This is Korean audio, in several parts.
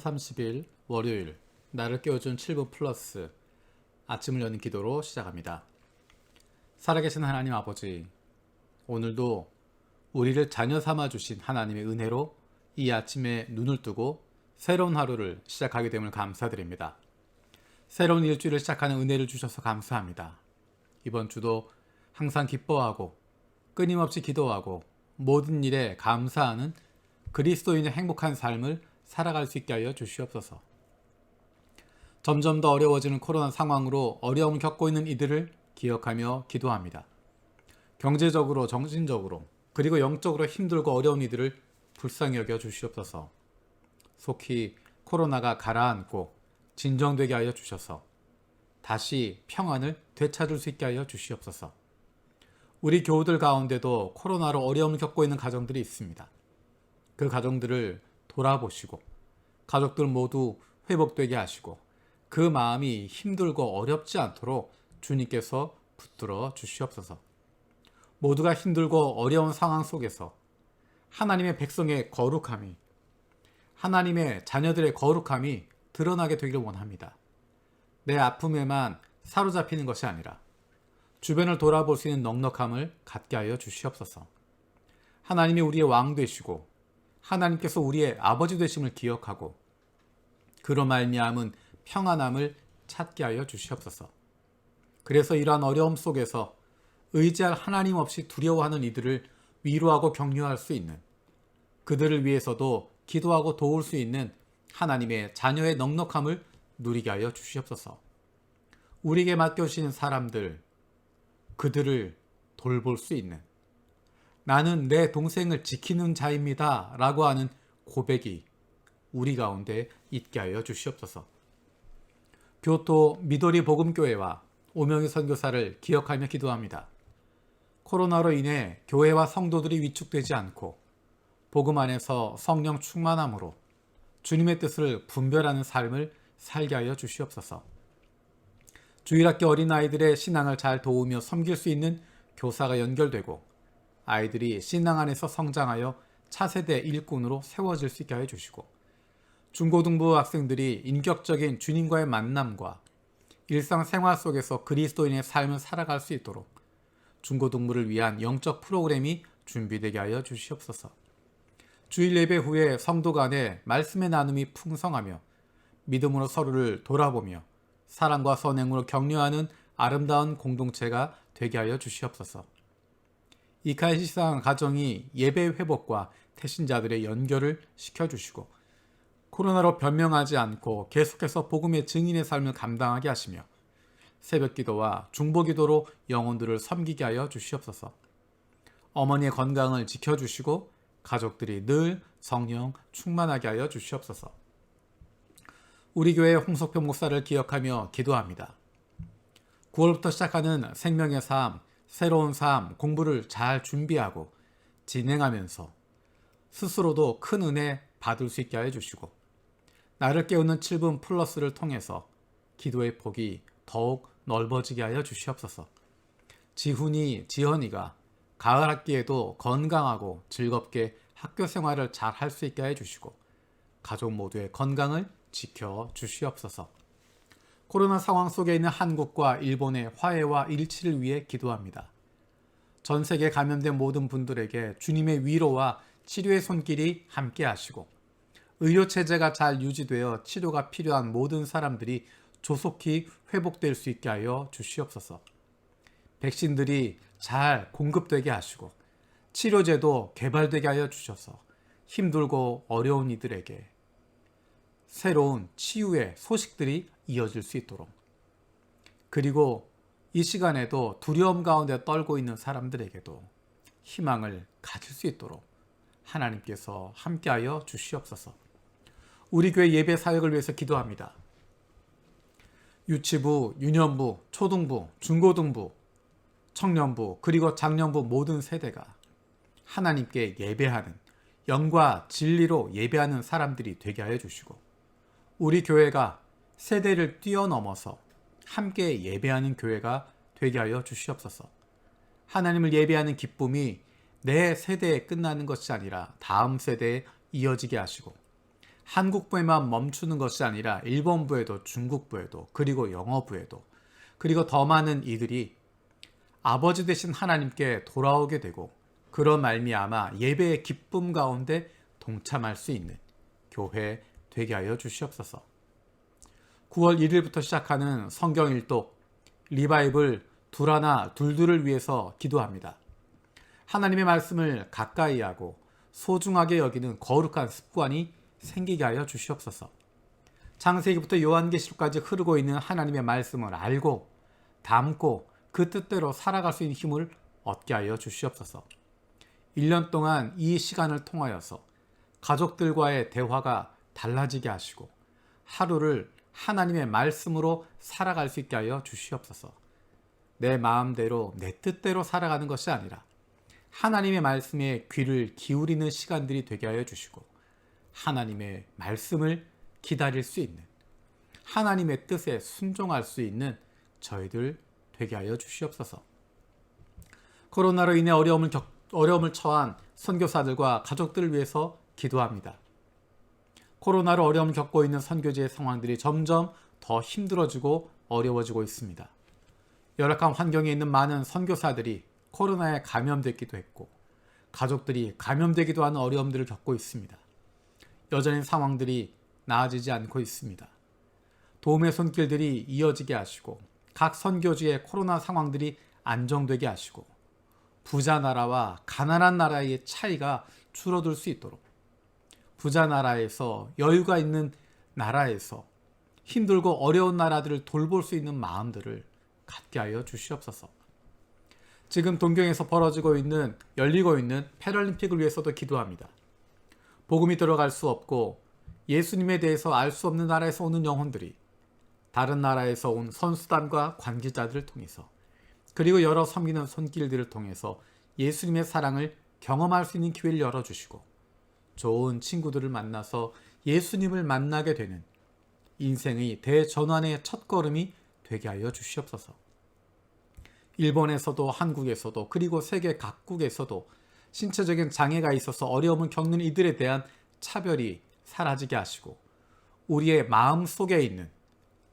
30일 월요일 나를 깨워준 7분 플러스 아침을 여는 기도로 시작합니다. 살아계신 하나님 아버지, 오늘도 우리를 자녀 삼아 주신 하나님의 은혜로 이 아침에 눈을 뜨고 새로운 하루를 시작하게 됨을 감사드립니다. 새로운 일주일을 시작하는 은혜를 주셔서 감사합니다. 이번 주도 항상 기뻐하고 끊임없이 기도하고 모든 일에 감사하는 그리스도인의 행복한 삶을 살아갈 수 있게 하여 주시옵소서. 점점 더 어려워지는 코로나 상황으로 어려움을 겪고 있는 이들을 기억하며 기도합니다. 경제적으로, 정신적으로, 그리고 영적으로 힘들고 어려운 이들을 불쌍히 여겨 주시옵소서. 속히 코로나가 가라앉고 진정되게 하여 주셔서 다시 평안을 되찾을 수 있게 하여 주시옵소서. 우리 교우들 가운데도 코로나로 어려움을 겪고 있는 가정들이 있습니다. 그 가정들을 돌아보시고 가족들 모두 회복되게 하시고 그 마음이 힘들고 어렵지 않도록 주님께서 붙들어 주시옵소서. 모두가 힘들고 어려운 상황 속에서 하나님의 백성의 거룩함이 하나님의 자녀들의 거룩함이 드러나게 되기를 원합니다. 내 아픔에만 사로잡히는 것이 아니라 주변을 돌아볼 수 있는 넉넉함을 갖게 하여 주시옵소서. 하나님이 우리의 왕 되시고 하나님께서 우리의 아버지 되심을 기억하고 그로 말미암은 평안함을 찾게 하여 주시옵소서. 그래서 이러한 어려움 속에서 의지할 하나님 없이 두려워하는 이들을 위로하고 격려할 수 있는 그들을 위해서도 기도하고 도울 수 있는 하나님의 자녀의 넉넉함을 누리게 하여 주시옵소서. 우리에게 맡겨주시는 사람들, 그들을 돌볼 수 있는 나는 내 동생을 지키는 자입니다. 라고 하는 고백이 우리 가운데 있게 하여 주시옵소서. 교토 미도리 복음교회와 오명희 선교사를 기억하며 기도합니다. 코로나로 인해 교회와 성도들이 위축되지 않고 복음 안에서 성령 충만함으로 주님의 뜻을 분별하는 삶을 살게 하여 주시옵소서. 주일학교 어린아이들의 신앙을 잘 도우며 섬길 수 있는 교사가 연결되고 아이들이 신앙 안에서 성장하여 차세대 일꾼으로 세워질 수 있게 해 주시고 중고등부 학생들이 인격적인 주님과의 만남과 일상생활 속에서 그리스도인의 삶을 살아갈 수 있도록 중고등부를 위한 영적 프로그램이 준비되게 하여 주시옵소서. 주일 예배 후에 성도 간의 말씀의 나눔이 풍성하며 믿음으로 서로를 돌아보며 사랑과 선행으로 격려하는 아름다운 공동체가 되게 하여 주시옵소서. 이카이시상 가정이 예배 회복과 태신자들의 연결을 시켜주시고 코로나로 변명하지 않고 계속해서 복음의 증인의 삶을 감당하게 하시며 새벽 기도와 중보 기도로 영혼들을 섬기게 하여 주시옵소서. 어머니의 건강을 지켜주시고 가족들이 늘 성령 충만하게 하여 주시옵소서. 우리 교회 홍석표 목사를 기억하며 기도합니다. 9월부터 시작하는 생명의 삶, 새로운 삶, 공부를 잘 준비하고 진행하면서 스스로도 큰 은혜 받을 수 있게 해 주시고 나를 깨우는 7분 플러스를 통해서 기도의 폭이 더욱 넓어지게 하여 주시옵소서. 지훈이, 지현이가 가을 학기에도 건강하고 즐겁게 학교 생활을 잘 할 수 있게 해 주시고 가족 모두의 건강을 지켜 주시옵소서. 코로나 상황 속에 있는 한국과 일본의 화해와 일치를 위해 기도합니다. 전 세계 감염된 모든 분들에게 주님의 위로와 치료의 손길이 함께 하시고 의료 체제가 잘 유지되어 치료가 필요한 모든 사람들이 조속히 회복될 수 있게 하여 주시옵소서. 백신들이 잘 공급되게 하시고 치료제도 개발되게 하여 주셔서 힘들고 어려운 이들에게 새로운 치유의 소식들이 이어질 수 있도록 그리고 이 시간에도 두려움 가운데 떨고 있는 사람들에게도 희망을 가질 수 있도록 하나님께서 함께하여 주시옵소서. 우리 교회 예배 사역을 위해서 기도합니다. 유치부, 유년부, 초등부, 중고등부, 청년부, 그리고 장년부 모든 세대가 하나님께 예배하는 영과 진리로 예배하는 사람들이 되게 하여 주시고 우리 교회가 세대를 뛰어넘어서 함께 예배하는 교회가 되게 하여 주시옵소서. 하나님을 예배하는 기쁨이 내 세대에 끝나는 것이 아니라 다음 세대에 이어지게 하시고 한국부에만 멈추는 것이 아니라 일본부에도 중국부에도 그리고 영어부에도 그리고 더 많은 이들이 아버지 되신 하나님께 돌아오게 되고 그런 말미암아 예배의 기쁨 가운데 동참할 수 있는 교회 되게 하여 주시옵소서. 9월 1일부터 시작하는 성경 일독 리바이블 둘하나 둘둘을 위해서 기도합니다. 하나님의 말씀을 가까이 하고 소중하게 여기는 거룩한 습관이 생기게 하여 주시옵소서. 창세기부터 요한계시록까지 흐르고 있는 하나님의 말씀을 알고 담고 그 뜻대로 살아갈 수 있는 힘을 얻게 하여 주시옵소서. 1년 동안 이 시간을 통하여서 가족들과의 대화가 달라지게 하시고 하루를 하나님의 말씀으로 살아갈 수 있게 하여 주시옵소서. 내 마음대로 내 뜻대로 살아가는 것이 아니라 하나님의 말씀에 귀를 기울이는 시간들이 되게 하여 주시고 하나님의 말씀을 기다릴 수 있는 하나님의 뜻에 순종할 수 있는 저희들 되게 하여 주시옵소서. 코로나로 인해 어려움을 겪, 어려움을 처한 선교사들과 가족들을 위해서 기도합니다. 코로나로 어려움을 겪고 있는 선교지의 상황들이 점점 더 힘들어지고 어려워지고 있습니다. 열악한 환경에 있는 많은 선교사들이 코로나에 감염됐기도 했고 가족들이 감염되기도 하는 어려움들을 겪고 있습니다. 여전히 상황들이 나아지지 않고 있습니다. 도움의 손길들이 이어지게 하시고 각 선교지의 코로나 상황들이 안정되게 하시고 부자 나라와 가난한 나라의 차이가 줄어들 수 있도록 부자 나라에서 여유가 있는 나라에서 힘들고 어려운 나라들을 돌볼 수 있는 마음들을 갖게 하여 주시옵소서. 지금 동경에서 벌어지고 있는 열리고 있는 패럴림픽을 위해서도 기도합니다. 복음이 들어갈 수 없고 예수님에 대해서 알 수 없는 나라에서 오는 영혼들이 다른 나라에서 온 선수단과 관계자들을 통해서 그리고 여러 섬기는 손길들을 통해서 예수님의 사랑을 경험할 수 있는 기회를 열어주시고 좋은 친구들을 만나서 예수님을 만나게 되는 인생의 대전환의 첫걸음이 되게 하여 주시옵소서. 일본에서도 한국에서도 그리고 세계 각국에서도 신체적인 장애가 있어서 어려움을 겪는 이들에 대한 차별이 사라지게 하시고 우리의 마음 속에 있는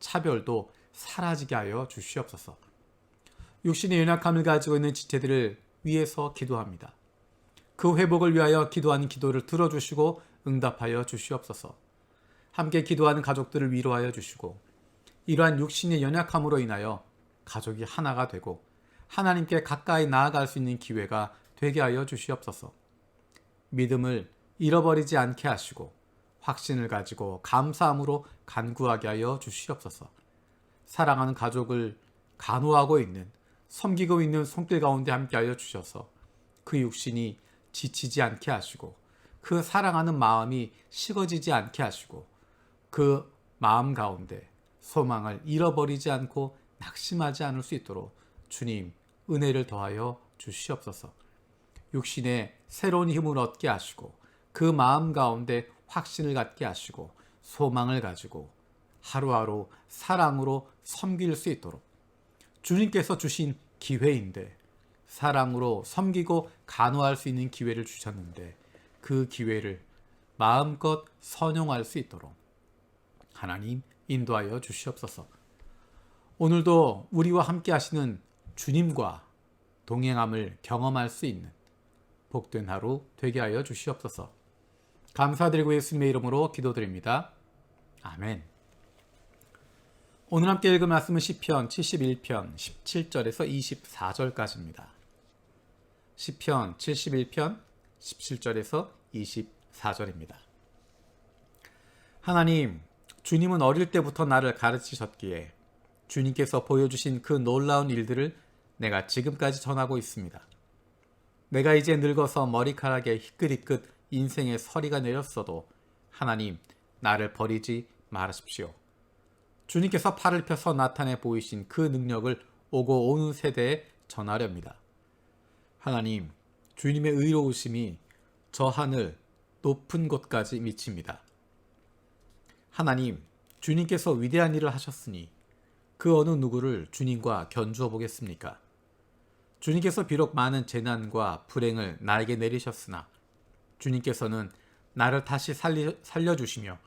차별도 사라지게 하여 주시옵소서. 육신의 연약함을 가지고 있는 지체들을 위해서 기도합니다. 그 회복을 위하여 기도하는 기도를 들어주시고 응답하여 주시옵소서. 함께 기도하는 가족들을 위로하여 주시고 이러한 육신의 연약함으로 인하여 가족이 하나가 되고 하나님께 가까이 나아갈 수 있는 기회가 되게 하여 주시옵소서. 믿음을 잃어버리지 않게 하시고 확신을 가지고 감사함으로 간구하게 하여 주시옵소서. 사랑하는 가족을 간호하고 있는 섬기고 있는 손길 가운데 함께 하여 주셔서 그 육신이 지치지 않게 하시고 그 사랑하는 마음이 식어지지 않게 하시고 그 마음 가운데 소망을 잃어버리지 않고 낙심하지 않을 수 있도록 주님 은혜를 더하여 주시옵소서. 육신에 새로운 힘을 얻게 하시고 그 마음 가운데 확신을 갖게 하시고 소망을 가지고 하루하루 사랑으로 섬길 수 있도록 주님께서 주신 기회인데 사랑으로 섬기고 간호할 수 있는 기회를 주셨는데 그 기회를 마음껏 선용할 수 있도록 하나님 인도하여 주시옵소서. 오늘도 우리와 함께 하시는 주님과 동행함을 경험할 수 있는 복된 하루 되게 하여 주시옵소서. 감사드리고 예수님의 이름으로 기도드립니다. 아멘. 오늘 함께 읽은 말씀은 시편 71편 17절에서 24절까지입니다. 시편 71편 17절에서 24절입니다. 하나님, 주님은 어릴 때부터 나를 가르치셨기에 주님께서 보여주신 그 놀라운 일들을 내가 지금까지 전하고 있습니다. 내가 이제 늙어서 머리카락에 희끗희끗 인생의 서리가 내렸어도 하나님, 나를 버리지 말으십시오. 주님께서 팔을 펴서 나타내 보이신 그 능력을 오고 오는 세대에 전하렵니다. 하나님, 주님의 의로우심이 저 하늘 높은 곳까지 미칩니다. 하나님, 주님께서 위대한 일을 하셨으니 그 어느 누구를 주님과 견주어 보겠습니까? 주님께서 비록 많은 재난과 불행을 나에게 내리셨으나 주님께서는 나를 다시 살리, 살려주시며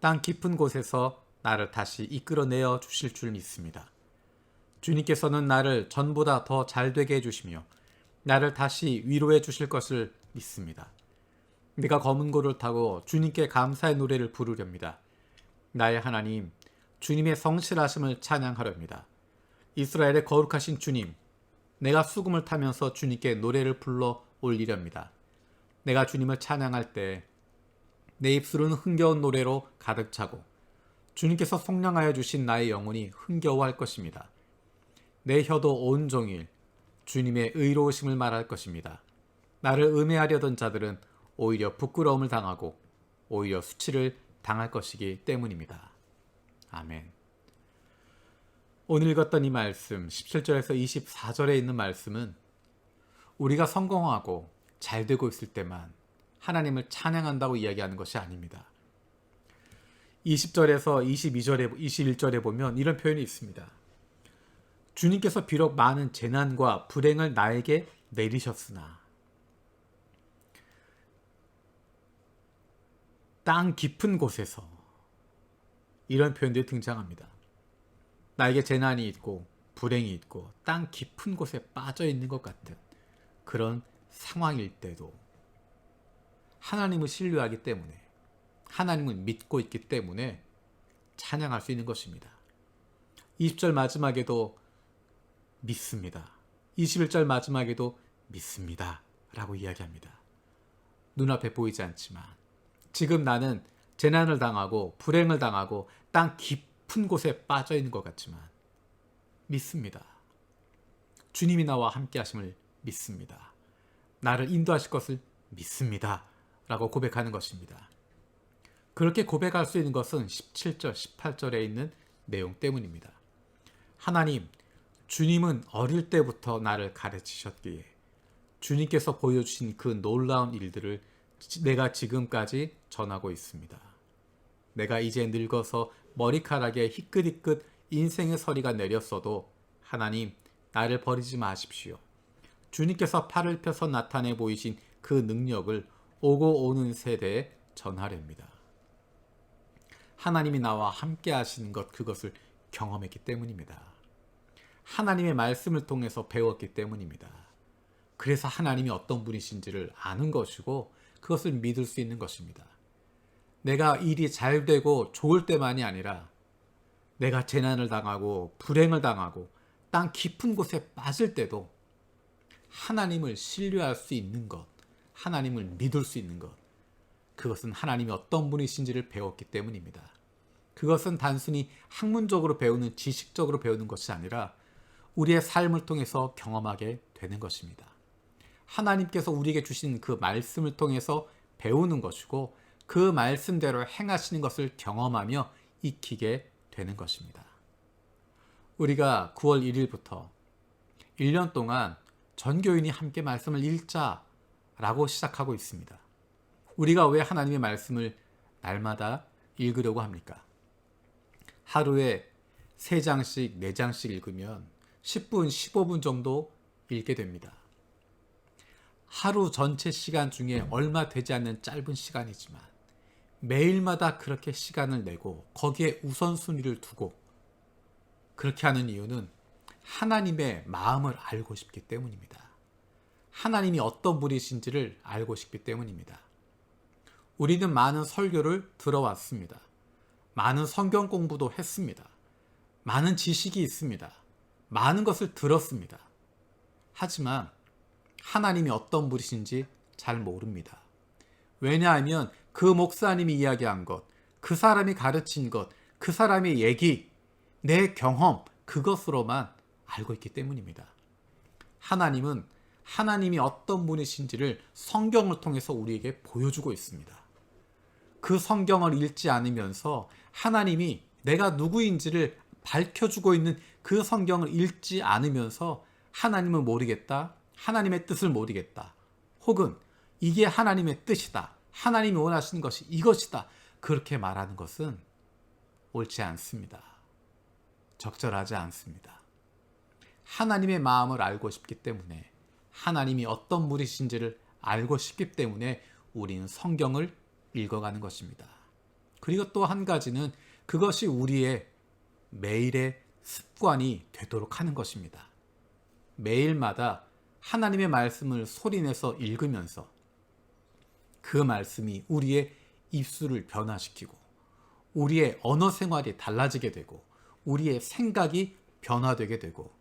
땅 깊은 곳에서 나를 다시 이끌어내어 주실 줄 믿습니다. 주님께서는 나를 전보다 더 잘 되게 해주시며 나를 다시 위로해 주실 것을 믿습니다. 내가 검은 고를 타고 주님께 감사의 노래를 부르렵니다. 나의 하나님, 주님의 성실하심을 찬양하렵니다. 이스라엘의 거룩하신 주님, 내가 수금을 타면서 주님께 노래를 불러 올리렵니다. 내가 주님을 찬양할 때 내 입술은 흥겨운 노래로 가득 차고 주님께서 속량하여 주신 나의 영혼이 흥겨워할 것입니다. 내 혀도 온종일 주님의 의로우심을 말할 것입니다. 나를 음해하려던 자들은 오히려 부끄러움을 당하고 오히려 수치를 당할 것이기 때문입니다. 아멘. 오늘 읽었던 이 말씀 17절에서 24절에 있는 말씀은 우리가 성공하고 잘 되고 있을 때만 하나님을 찬양한다고 이야기하는 것이 아닙니다. 20절에서 22절에 21절에 보면 이런 표현이 있습니다. 주님께서 비록 많은 재난과 불행을 나에게 내리셨으나 땅 깊은 곳에서 이런 표현들이 등장합니다. 나에게 재난이 있고 불행이 있고 땅 깊은 곳에 빠져 있는 것 같은 그런 상황일 때도 하나님을 신뢰하기 때문에 하나님을 믿고 있기 때문에 찬양할 수 있는 것입니다. 20절 마지막에도 믿습니다. 21절 마지막에도 믿습니다. 라고 이야기합니다. 눈앞에 보이지 않지만 지금 나는 재난을 당하고 불행을 당하고 땅 깊은 곳에 빠져 있는 것 같지만 믿습니다. 주님이 나와 함께 하심을 믿습니다. 나를 인도하실 것을 믿습니다. 라고 고백하는 것입니다. 그렇게 고백할 수 있는 것은 17절, 18절에 있는 내용 때문입니다. 하나님, 주님은 어릴 때부터 나를 가르치셨기에 주님께서 보여주신 그 놀라운 일들을 내가 지금까지 전하고 있습니다. 내가 이제 늙어서 머리카락에 희끗희끗 인생의 서리가 내렸어도 하나님, 나를 버리지 마십시오. 주님께서 팔을 펴서 나타내 보이신 그 능력을 오고 오는 세대에 전하렵니다. 하나님이 나와 함께 하시는 것 그것을 경험했기 때문입니다. 하나님의 말씀을 통해서 배웠기 때문입니다. 그래서 하나님이 어떤 분이신지를 아는 것이고 그것을 믿을 수 있는 것입니다. 내가 일이 잘 되고 좋을 때만이 아니라 내가 재난을 당하고 불행을 당하고 땅 깊은 곳에 빠질 때도 하나님을 신뢰할 수 있는 것, 하나님을 믿을 수 있는 것, 그것은 하나님이 어떤 분이신지를 배웠기 때문입니다. 그것은 단순히 학문적으로 배우는 지식적으로 배우는 것이 아니라 우리의 삶을 통해서 경험하게 되는 것입니다. 하나님께서 우리에게 주신 그 말씀을 통해서 배우는 것이고 그 말씀대로 행하시는 것을 경험하며 익히게 되는 것입니다. 우리가 9월 1일부터 1년 동안 전교인이 함께 말씀을 읽자라고 시작하고 있습니다. 우리가 왜 하나님의 말씀을 날마다 읽으려고 합니까? 하루에 3장씩, 4장씩 읽으면 10분, 15분 정도 읽게 됩니다. 하루 전체 시간 중에 얼마 되지 않는 짧은 시간이지만 매일마다 그렇게 시간을 내고 거기에 우선순위를 두고 그렇게 하는 이유는 하나님의 마음을 알고 싶기 때문입니다. 하나님이 어떤 분이신지를 알고 싶기 때문입니다. 우리는 많은 설교를 들어왔습니다. 많은 성경 공부도 했습니다. 많은 지식이 있습니다. 많은 것을 들었습니다. 하지만 하나님이 어떤 분이신지 잘 모릅니다. 왜냐하면 그 목사님이 이야기한 것, 그 사람이 가르친 것, 그 사람의 얘기, 내 경험, 그것으로만 알고 있기 때문입니다. 하나님은 하나님이 어떤 분이신지를 성경을 통해서 우리에게 보여주고 있습니다. 그 성경을 읽지 않으면서 하나님이 내가 누구인지를 밝혀주고 있는 그 성경을 읽지 않으면서 하나님을 모르겠다. 하나님의 뜻을 모르겠다. 혹은 이게 하나님의 뜻이다. 하나님이 원하시는 것이 이것이다. 그렇게 말하는 것은 옳지 않습니다. 적절하지 않습니다. 하나님의 마음을 알고 싶기 때문에 하나님이 어떤 분이신지를 알고 싶기 때문에 우리는 성경을 읽어가는 것입니다. 그리고 또 한 가지는 그것이 우리의 매일의 습관이 되도록 하는 것입니다. 매일마다 하나님의 말씀을 소리내서 읽으면서 그 말씀이 우리의 입술을 변화시키고 우리의 언어 생활이 달라지게 되고 우리의 생각이 변화되게 되고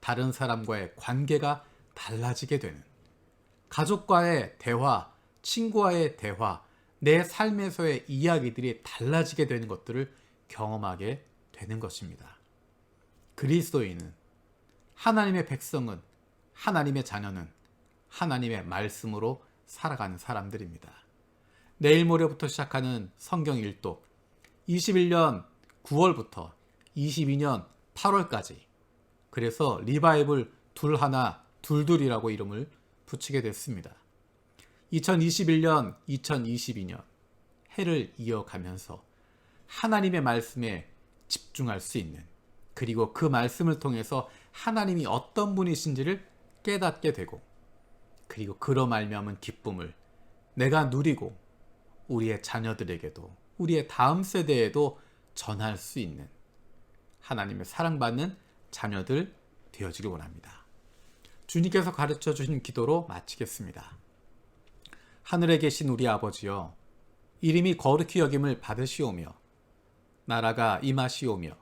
다른 사람과의 관계가 달라지게 되는 가족과의 대화, 친구와의 대화, 내 삶에서의 이야기들이 달라지게 되는 것들을 경험하게 되는 것입니다. 그리스도인은 하나님의 백성은 하나님의 자녀는 하나님의 말씀으로 살아가는 사람들입니다. 내일 모레부터 시작하는 성경 일독 21년 9월부터 22년 8월까지 그래서 리바이블 둘 하나 둘둘이라고 이름을 붙이게 됐습니다. 2021년 2022년 해를 이어가면서 하나님의 말씀에 집중할 수 있는 그리고 그 말씀을 통해서 하나님이 어떤 분이신지를 깨닫게 되고 그리고 그로 말미암은 기쁨을 내가 누리고 우리의 자녀들에게도 우리의 다음 세대에도 전할 수 있는 하나님의 사랑받는 자녀들 되어지길 원합니다. 주님께서 가르쳐 주신 기도로 마치겠습니다. 하늘에 계신 우리 아버지여 이름이 거룩히 여김을 받으시오며 나라가 임하시오며